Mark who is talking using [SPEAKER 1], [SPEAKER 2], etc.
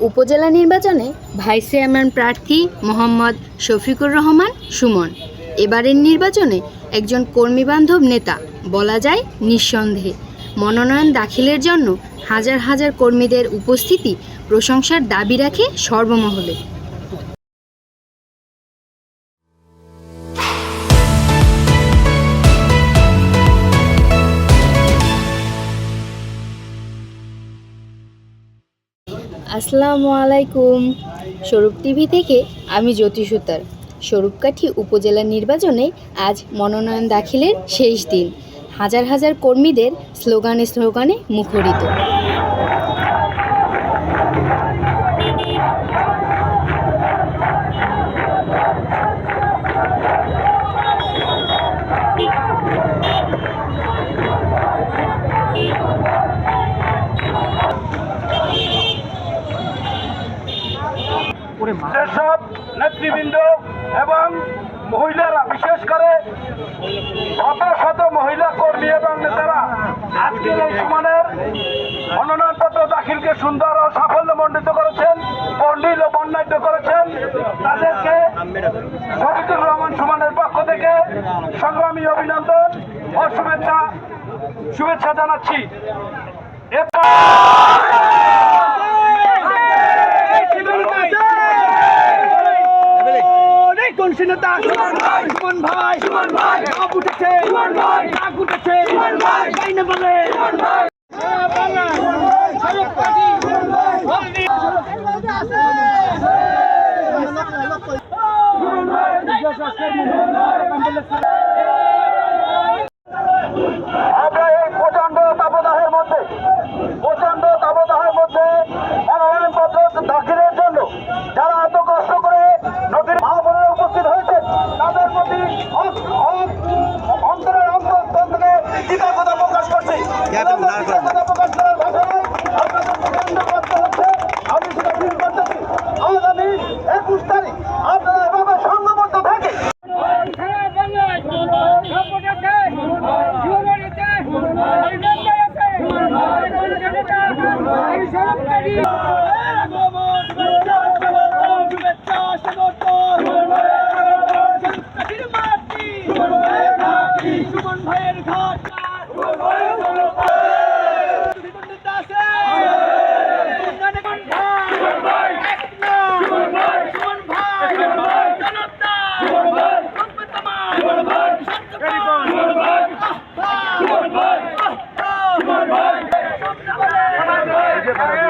[SPEAKER 1] উপজেলা নির্বাচনে vice chairman প্রার্থী মোহাম্মদ শফিকুর রহমান, সুমন। এবারের নির্বাচনে একজন কর্মীবান্ধব নেতা, বলা যায় নিঃসন্দেহে। মনোনয়ন দাখিলের জন্য হাজার হাজার কর্মীদের উপস্থিতি প্রশংসার দাবি রাখে সর্বমহলে। আসসালামু আলাইকুম স্বরূপ টিভি থেকে আমি জ্যোতি সুতার স্বরূপকাঠি উপজেলা নির্বাচনে আজ মনোনয়ন দাখিলের শেষ দিন। হাজার হাজার কর্মীদের স্লোগানে স্লোগানে মুখরিত।
[SPEAKER 2] যেসব নেতৃবৃন্দ এবং মহিলারা, বিশেষ করে শত শত মহিলা কর্মী এবং নেতারা আজকের এই সমানের মনোনয়নপত্র দাখিলকে সুন্দর ও সাফল্য সাফল্যমণ্ডিত করেছেন, পণ্ডিত ও বর্ণাঢ্য করেছেন। তাদেরকে শফিকুর রহমান সুমানের পক্ষ থেকে সংগ্রামী অভিনন্দন ও শুভেচ্ছা শুভেচ্ছা জানাচ্ছি। এরপর
[SPEAKER 3] কোন সিনেতা সুমন ভাই সুমন ভাই সুমন ভাই কাপ উঠেছে সুমন ভাই কাক উঠেছে সুমন ভাই বাইনে বলে সুমন ভাই
[SPEAKER 2] আগামী একুশ তারিখ আপনারা এভাবে সংঘবদ্ধ ভাইয়ের
[SPEAKER 4] ঘাট ಬರೋದು